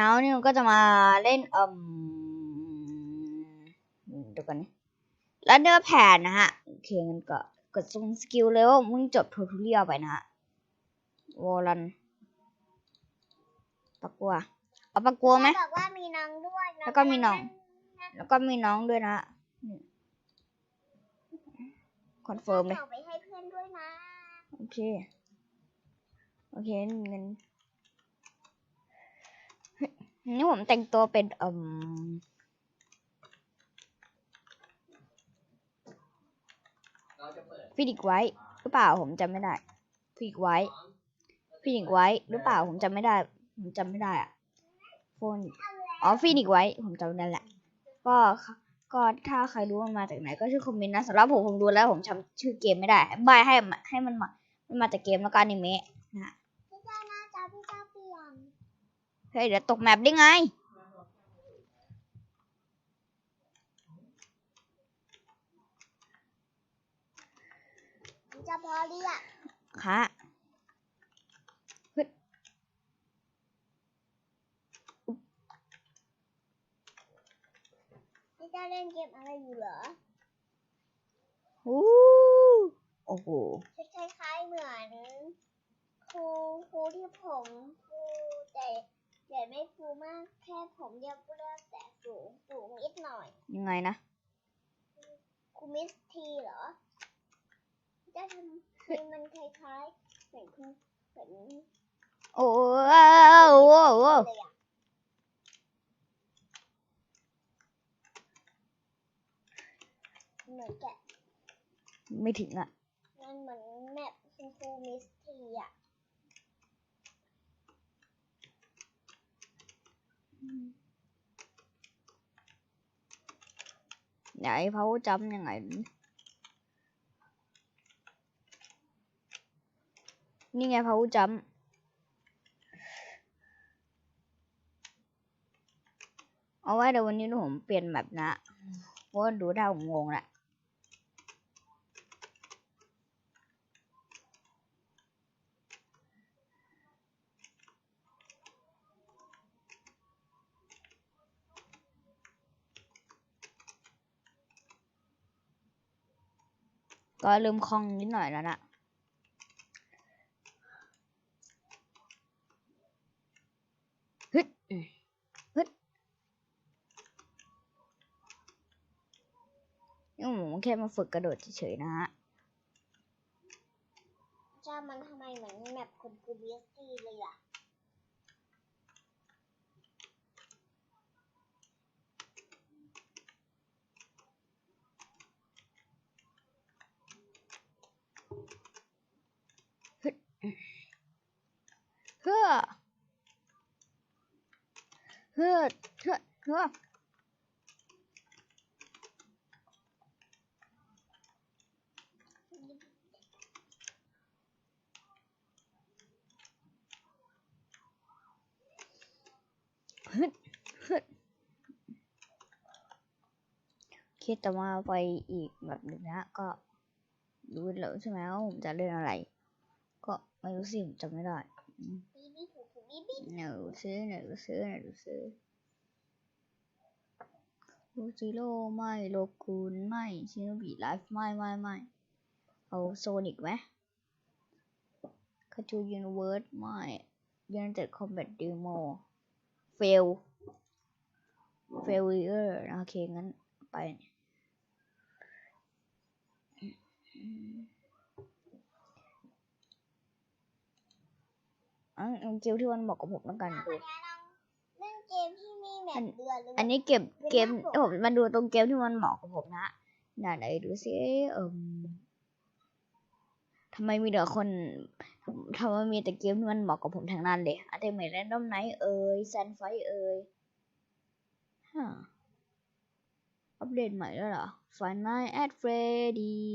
แล้วนี่มันก็จะมาเล่นเอ่มเดี๋ยวก่อนนะแล้วเนื้อแผ่นนะฮะโอเคงั้นก็กดตรงสกิลเลยว่ามึงจบทูทูเรียลไปนะฮะวอลันปากกัวเอาปากกัวไหมบอกว่ามีน้องด้วยแล้วก็มีน้อง แล้วก็มีน้องด้วยนะฮะคอนเฟิร์มเลยส่งไปให้เพื่อนด้วยนะโอเคโอเคเงินเฮ้ย นี่ผมแต่งตัวเป็นเอ่มฟินิกไว้หรือเปล่าผมจำไม่ได้ฟินิกไว้ฟินิกไว้หรือเปล่าผมจำไม่ได้ ผมจำไม่ได้อะโฟนอ๋อฟินิกไว้ ผมจำได้แหละ ก็ก็ถ้าใครรู้มันมาจากไหน ก็ช่วยคอมเมนต์นะสำหรับผมผมรู้แล้วผมจำชื่อเกมไม่ได้ใบให้ให้มันมามันมาจากเกมแล้วก็อนิเมะนะฮะ พี่เจ้าหน้าจอพี่เจ้าเปลี่ยน เฮ้ยเดี๋ยวตกแมปได้ไงพี่เจ้าพอเรียกค่ะพี่เจ้าเล่นเกมอะไรอยู่เหรอฮู้โอ้โห คล้ายๆเหมือนครูครูที่ผมฟูแต่แต่ ไม่ฟูมาก แค่ผมเรียบเรียบแต่สูงสูงนิดหน่อย ยังไงนะครูมิสทีเหรอพี่เจ้าทำคือมันคล้ายๆเหมือนคุณเหมือนโอ้โหโอ้โหโอ้โหเลยอะเหมือนแกะไม่ถึงอะ มันเหมือนแมปคุณครูมิสทีอะ ไหนเขาจำยังไงนี่ไงเขาจำเอาไว้เดี๋ยววันนี้ผมเปลี่ยนแบบนะเพราะดูได้ผมงงแหละ ก็เริ่มคลองนิดหน่อยแล้วนะฮึดฮึดนี่ผมแค่มาฝึกกระโดดเฉยๆนะฮะเจ้ามันทำไมเหมือนแมปคุณครูมิสทีเลยอะ ฮ้อเฮ้อเฮ้อเฮ้อฮึดฮึดคิดแต่ว่าไปอีกแบบหนึ่งนะก็รู้แล้วใช่ไหมว่าผมจะเล่นอะไร ก็ไม่รู้สิผมจำไม่ได้ หนูซื้อหนูซื้อหนูซื้อโรจิโร่ไม่โลกูนไม่ชิโนบิไลฟ์ไม่ไม่ไม่เอาโซนิกไหมคาจูยูนิเวิร์สไม่ยันเต็ดคอมแบทเดโมเฟลเฟลเออร์โอเคงั้นไป อันอันเกมที่มันเหมาะกับผมแล้วกันดูเล่นเกมที่มีแมปเดือดหรืออันนี้เก็บเกมผมมาดูตรงเกมที่มันเหมาะกับผมนะไหนไหนดูสิเอิมทำไมมีแต่คนทำไมมีแต่เกมที่มันเหมาะกับผมทั้งนั้นเลยอันเทมเมทแรนดอมไนท์เอ่ยแซนไฟเอ่ยฮะอัปเดตใหม่แล้วเหรอฟันไนแอดเฟรดี้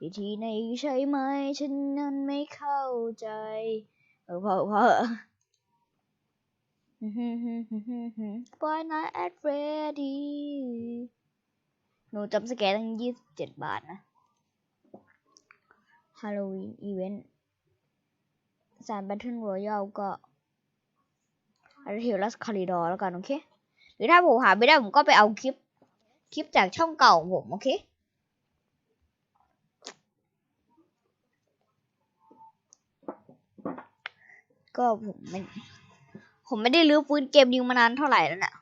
วิธีไหนใช่ไหม ฉันนั้นไม่เข้าใจ เออพอพอ Why not at Freddy หนูจำสแกตั้งยี่สิบเจ็ดบาทนะฮาโลวีนอีเวนต์สาร Battle Royale ก็อาร์เทลัสคาริดอแล้วกัน โอเค หรือถ้าผมหาไม่ได้ผมก็ไปเอาคลิป คลิปจากช่องเก่าผม โอเค ก็ผมไม่ ผมไม่ได้รื้อฟื้นเกมนิวมานานเท่าไหร่แล้วนี่ย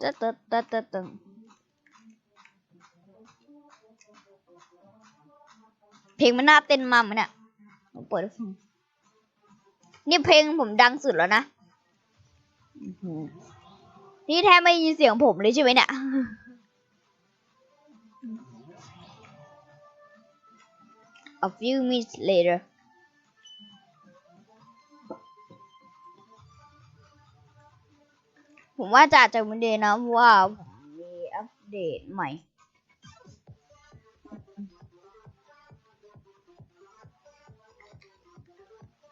ตึ๊ดตึ๊ดตึ๊ดตึ๊ดตึ๊ดเพลงมันน่าเต้นมากมเนี่ยผมเปิดฟังนี่เพลงผมดังสุดแล้วนะ นี่แทบไม่ยินเสียงผมเลยใช่ไหมเนี่ย a few minutes later. Tôi nghĩ là sẽ không thể nào, vì tôi có một update mới.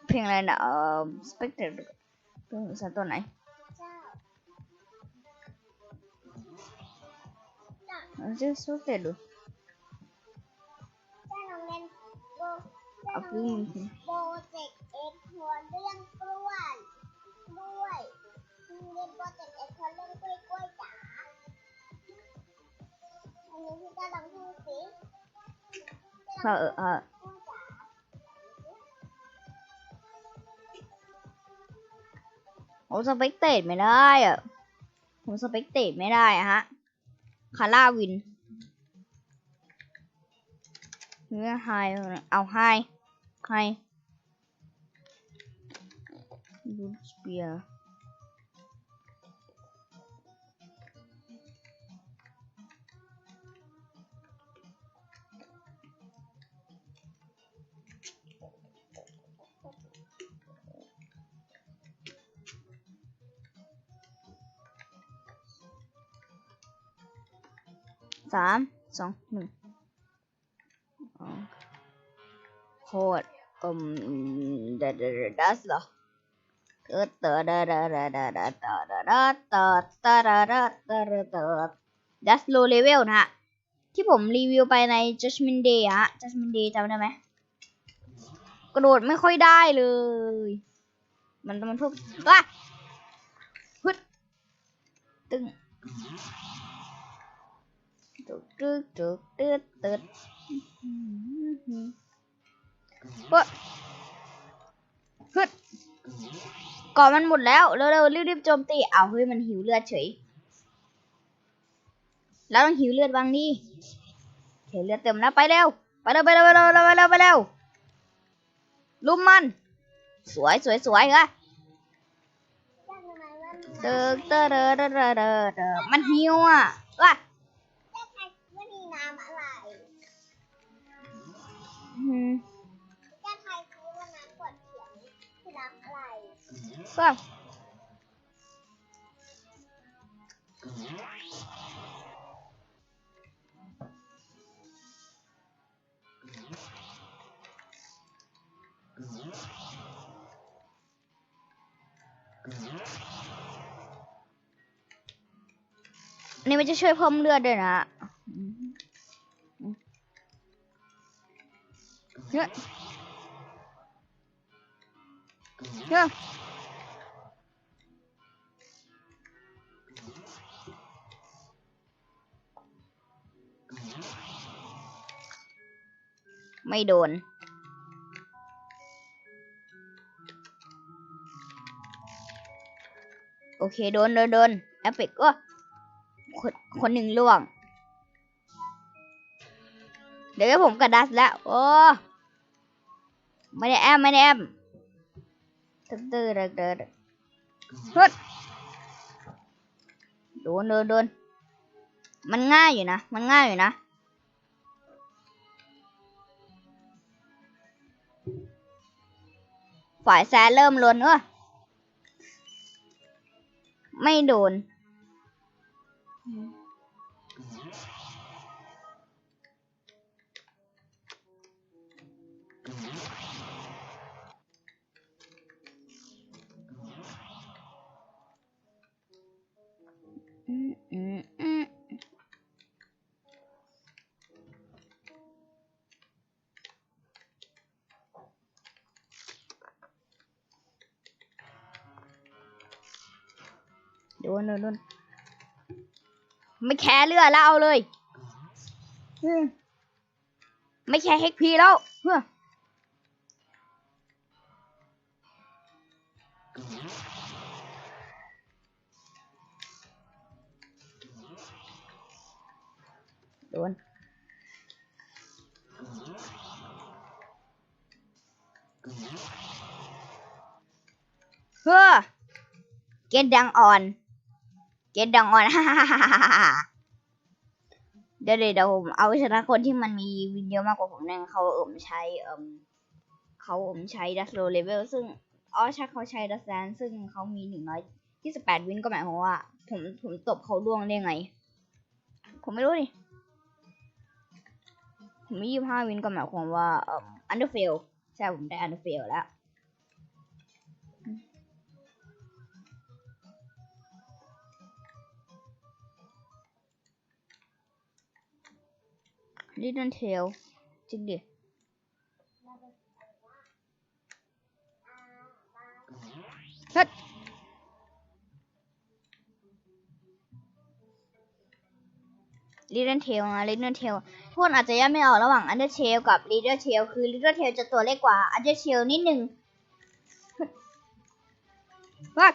Phim này là Spectre, phim sản tuần này. Nó sẽ Spectre được. เจ้า A ลอง few เล่น minutes โปรเจกต์เอ็กซ์ทัวรเรื่องกล้วยกล้วยเรียนโปรเจกต์เอ็กซ์ทัวรเรื่องกล้วยกล้วยจ๋าอันนี้พี่ก็ลองพูดสิเออเออเออพูดจ๋าผมสเปกเตดไม่ได้อะผมสเปกเตดไม่ได้อะฮะ คาร่าวินเนื้อไฮเอาไฮ hay. Spear. Tám xong หนึ่งโหดาดาดาดาดาดาดาดาตาตาดาดาตาดาตาดัสโลเลเวลนะฮะที่ผมรีวิวไปใน Judgment Day อะฮะ Judgment Day จำได้ไหมกระโดดไม่ค่อยได้เลย มันมันทุบว้าฮึดตึงตึกตึกตึกตึกตึก เฮ้ยฮึดก่อนมันหมดแล้วเร็วๆรีบๆโจมตีอ้าวเฮ้ยมันหิวเลือดเฉย แล้วต้องหิวเลือดบ้างดิโอเคเลือดเต็มแล้วไปเร็วไปเร็วไปเร็วไปเร็วไปเร็วไปเร็วไปเร็วลุมมัน สวยสวยสวยเหรอเจ้าทำไมว่ามันตึกเตอเดอเดอเดอเดอเดอมันหิวอะว้าเจ้าใครว่ามีน้ำอะไร ก็อันนี้มันจะช่วยเพิ่มเลือดด้วยนะเฮ้ยเฮ้ย ไม่โดน โอเค โดนโดนโดนแอปเปิกก็คนคนหนึ่งล่วง เดี๋ยวผมกระดัสแล้ว โอ้ ไม่ได้แอมไม่ได้แอมตึ๊ดตึ๊ดตึ๊ดตึ๊ดฮึดโดนโดนโดนมันง่ายอยู่นะ มันง่ายอยู่นะ ฝ่ายแซนเริ่มลนเออไม่โดน โดนโดนโดนไม่แคร์เลือดแล้วเอาเลยอืมไม่แคร์เฮกพีแล้วเฮ้อโดนเฮ้อเกตดังอ่อน เกตดังอ่อนเดี๋ยวเดี๋ยวผมเอาชนะคนที่มันมีวินเยอะมากกว่าผมนั่นเขาเอิมใช้เอิมเขาเอิมใช้ดัสโลเลเวลซึ่งอ๋อใช่เขาใช้ดัสแลนซึ่งเขามีหนึ่งร้อยยี่สิบแปดวินก็หมายความว่า ผมผมตบเขาล่วงได้ไง ผมไม่รู้ดิผมมียี่ห้าวินก็หมายความว่าเอิมอันเดอร์เฟลใช่ผมได้อันเดอร์เฟลแล้ว little tail จริงดิฮัดลีเดอร์เทลนะลีเดอร์เทลทุกคนอาจจะยังไม่ออกระหว่างอันเดอร์เทลกับลีเดอร์เทลคือลีเดอร์เทลจะตัวเล็กกว่าอันเดอร์เทลนิดหนึ่งวัด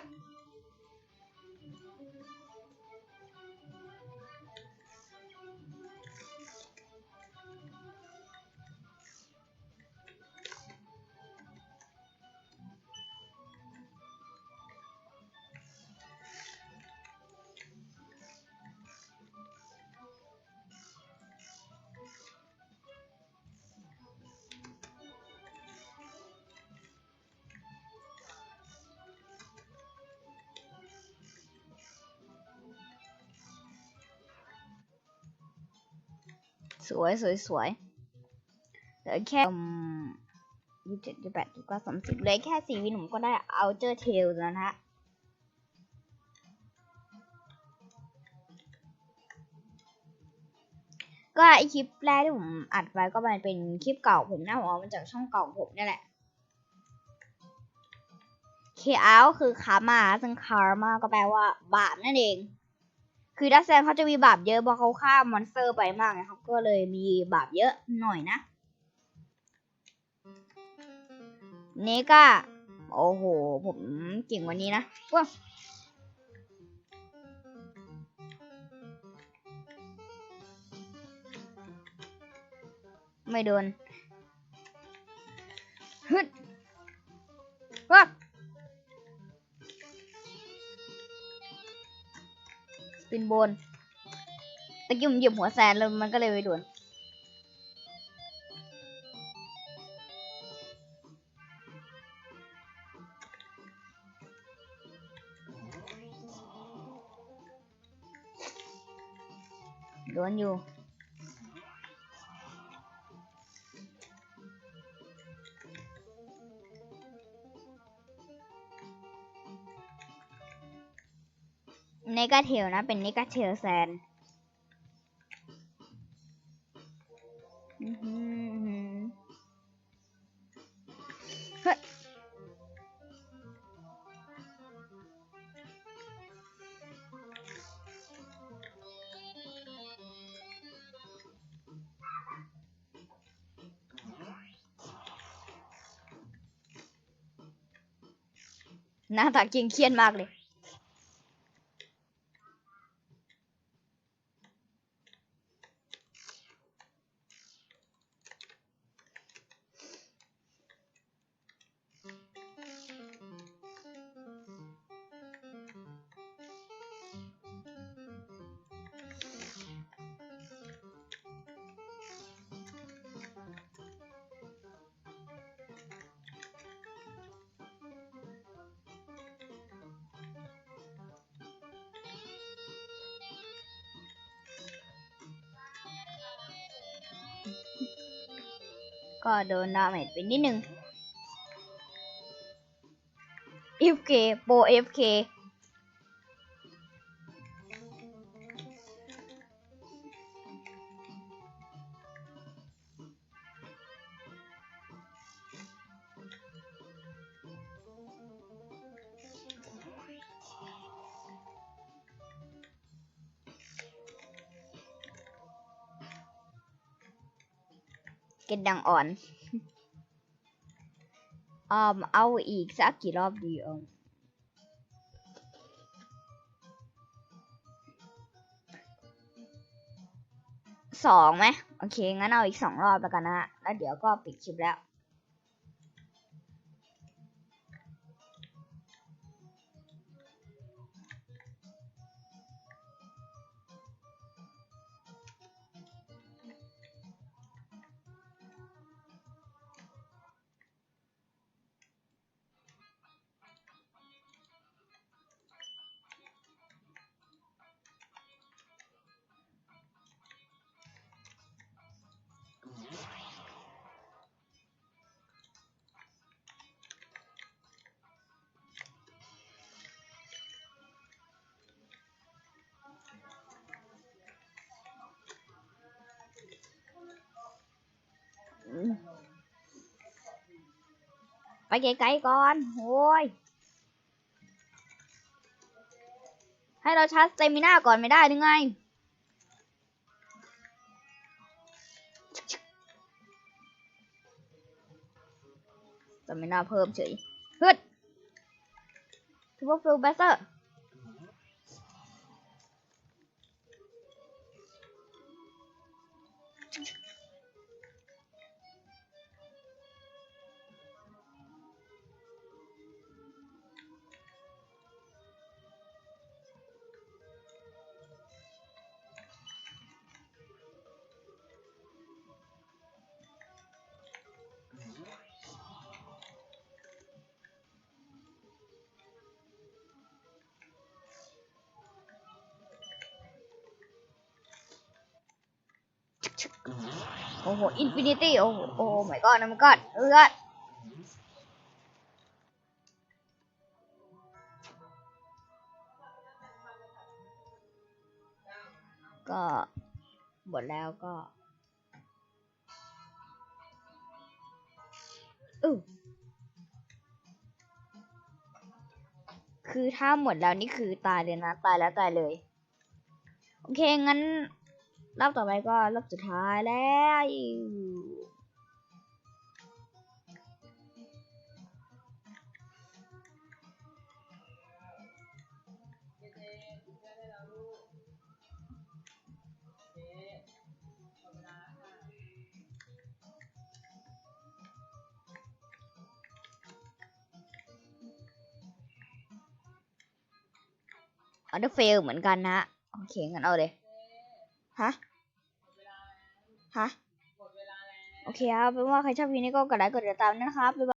สวยสวยสวยเหลือแค่ยี่สิบเจ็ดยี่สิบแปดยี่สิบเก้าสามสิบเหลยแค่สี่วินผมก็ได้เอาเจอเทลแล้วนะฮะก็ไอคลิปแรกที่ผมอัดไว้ก็มันเป็นคลิปเก่าผมนะผมเอามาจากช่องเก่าผมนี่แหละเคอาคือคามาซึ่งคาร์มาก็แปลว่าบาปนั่นเอง คือดักแซนเขาจะมีบาปเยอะเพราะเขาฆ่ามอนสเตอร์ไปมากไงเขาก็เลยมีบาปเยอะหน่อยนะเนก้าโอ้โห ผมเก่งวันนี้นะว้าไม่โดนฮึดว้า ปินบนตะกี้ผมเหยียบหัวแซนแล้วมันก็เลยไปด่วนโดนอยู่ กาเทลนะ เป็นเนกาเทลแซนอื้อหือเฮ้ยหน้าตาเกรงเครียดมากเลย ก็โดนดาเมจไปนิดนึง FK โปร FK เก็ตดังอ่อนอืมเอาอีกสักกี่รอบดีอมสองไหมโอเค งั้นเอาอีกสองรอบแล้วกันนะฮะแล้วเดี๋ยวก็ปิดคลิปแล้ว ไปไกลๆก่อนโอ้ยให้เราชาร์จเตมิน่าก่อนไม่ได้หรือไงสเตมิน่าเพิ่มเฉยฮึดทูบฟิลเบสเตอร์ โอ้โห อินฟินิตี้ โอ้โห โอ้ my god นะ my god เออก็หมดแล้วก็อือคือถ้าหมดแล้วนี่คือตายเลยนะ ตายแล้วตายเลย โอเค งั้น รอบต่อไปก็รอบสุดท้ายแล้วอันเดอร์เฟลเหมือนกันนะ โอเคงั้นเอาเลย ฮะฮะโอเคครับเป็นว่าใครชอบคลิปนี้ก็กดไลค์กดติดตามนะครับ